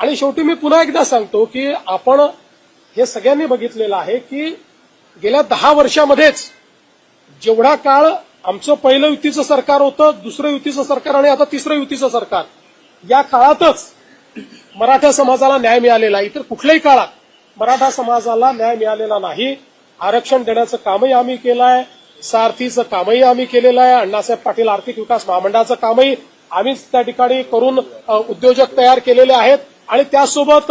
आणि शेवटी मी पुन्हा एकदा सांगतो की आपण हे सगळ्यांनी बघितलेलं आहे की गेल्या दहा वर्षामध्येच जेवढा काळ आमचं पहिलं युतीचं सरकार होतं दुसरं युतीचं सरकार आणि आता तिसरं युतीचं सरकार या काळातच मराठा समाजाला न्याय मिळालेला इतर कुठल्याही काळात मराठा समाजाला न्याय मिळालेला नाही. आरक्षण देण्याचं कामही आम्ही केलं आहे सारथीचं कामही आम्ही केलेलं आहे अण्णासाहेब पाटील आर्थिक विकास महामंडळाचं कामही आम्हीच त्या ठिकाणी करून उद्योजक तयार केलेले आहेत. आणि त्यासोबत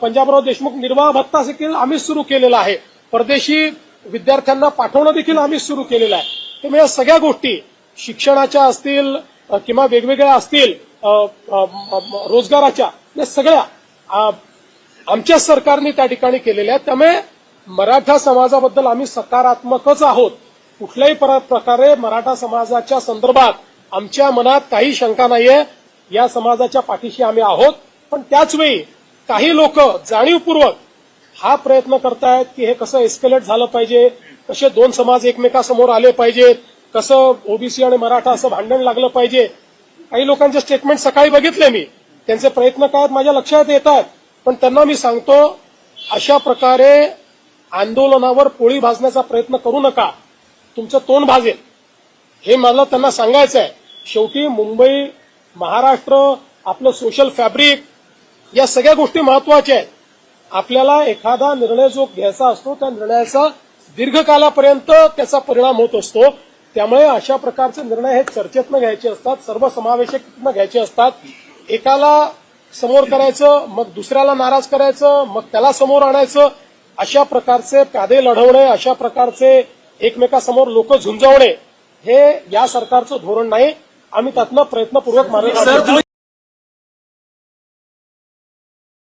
पंजाबराव देशमुख निर्वाह भत्ता देखील आम्हीच सुरू केलेला आहे. परदेशी विद्यार्थ्यांना पाठवणं देखील आम्हीच सुरू केलेलं आहे. त्यामुळे या सगळ्या गोष्टी शिक्षणाच्या असतील किंवा वेगवेगळ्या असतील रोजगाराच्या या सगळ्या आमच्या सरकारने त्या ठिकाणी केलेल्या आहेत. त्यामुळे मराठा समाजाबद्दल आम्ही सकारात्मकच आहोत. कुठल्याही प्रकारे मराठा समाजाच्या संदर्भात आमच्या मनात काही शंका नाहीये. या समाजाच्या पाठीशी आम्ही आहोत. पण त्याचवेळी काही लोक जाणीवपूर्वक हा प्रयत्न करतायत की हे कसं एस्केलेट झालं पाहिजे कसे दोन समाज एकमेकासमोर आले पाहिजेत कसं ओबीसी आणि मराठा असं भांडण लागलं पाहिजे. काही लोकांचे स्टेटमेंट सकाळी बघितले मी. त्यांचे प्रयत्न काय माझ्या लक्षात येत आहेत पण त्यांना मी सांगतो अशा प्रकारे आंदोलनावर पोळी भाजण्याचा प्रयत्न करू नका. तुमचं तोंड भाजेल. हे मला त्यांना सांगायचं आहे शेवटी मुंबई महाराष्ट्र आपलं सोशल फॅब्रिक या सगळ्या गोष्टी महत्त्वाच्या आहेत. आपल्याला एखादा निर्णय जो घ्यायचा असतो त्या निर्णयाचा दीर्घकालापर्यंत त्याचा परिणाम होत असतो. त्यामुळे अशा प्रकारचे निर्णय हे चर्चेतनं घ्यायचे असतात सर्वसमावेशकनं घ्यायचे असतात. एकाला समोर करायचं मग दुसऱ्याला नाराज करायचं मग त्याला समोर आणायचं. अशा प्रकारचे प्यादे लढवणे अशा प्रकारचे एकमेकासमोर लोक झुंजवणे हे या सरकारचं धोरण नाही. आम्ही त्यातनं प्रयत्नपूर्वक मार्ग